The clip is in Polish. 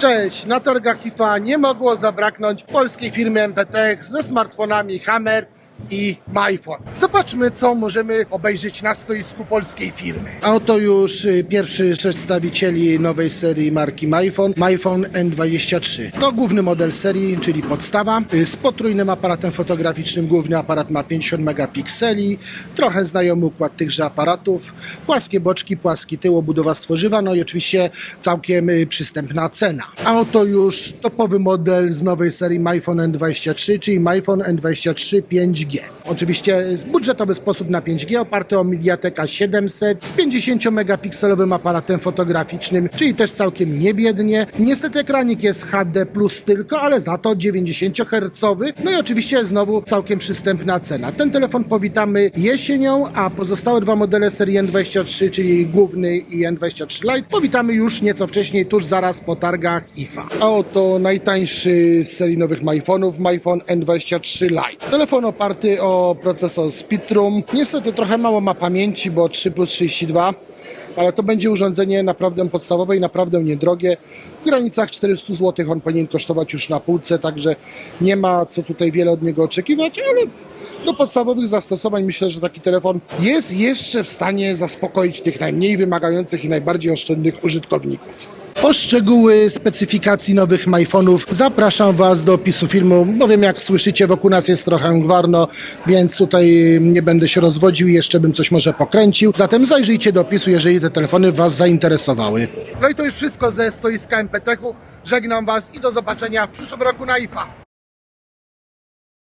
Cześć, na targach IFA nie mogło zabraknąć polskiej firmy MPT ze smartfonami Hammer i MyPhone. Zobaczmy, co możemy obejrzeć na stoisku polskiej firmy. A oto już y, pierwszy z przedstawicieli nowej serii marki MyPhone, MyPhone N23. To główny model serii, czyli podstawa. Y, Z potrójnym aparatem fotograficznym główny aparat ma 50 megapikseli, trochę znajomy układ tychże aparatów, płaskie boczki, płaski tył, obudowa z tworzywa, no i oczywiście całkiem y, przystępna cena. A oto już topowy model z nowej serii MyPhone N23, czyli MyPhone N23 5G. Oczywiście budżetowy sposób na 5G oparty o MediaTeka 700 z 50 megapikselowym aparatem fotograficznym, czyli też całkiem niebiednie. Niestety ekranik jest HD plus tylko, ale za to 90 Hz. No i oczywiście znowu całkiem przystępna cena. Ten telefon powitamy jesienią, a pozostałe dwa modele serii N23, czyli główny i N23 Lite, powitamy już nieco wcześniej, tuż zaraz po targach IFA. A oto najtańszy z serii nowych MyPhone'ów, MyPhone N23 Lite. Telefon oparty o procesor Spectrum. Niestety trochę mało ma pamięci, bo 3 plus 32 ale to będzie urządzenie naprawdę podstawowe i naprawdę niedrogie. W granicach 400 zł on powinien kosztować już na półce, także nie ma co tutaj wiele od niego oczekiwać, ale do podstawowych zastosowań myślę, że taki telefon jest jeszcze w stanie zaspokoić tych najmniej wymagających i najbardziej oszczędnych użytkowników. O szczegóły specyfikacji nowych MyPhone'ów zapraszam Was do opisu filmu, bowiem jak słyszycie wokół nas jest trochę gwarno, więc tutaj nie będę się rozwodził i jeszcze bym coś może pokręcił. Zatem zajrzyjcie do opisu, jeżeli te telefony Was zainteresowały. No i to już wszystko ze stoiska MPT-u. Żegnam Was i do zobaczenia w przyszłym roku na IFA.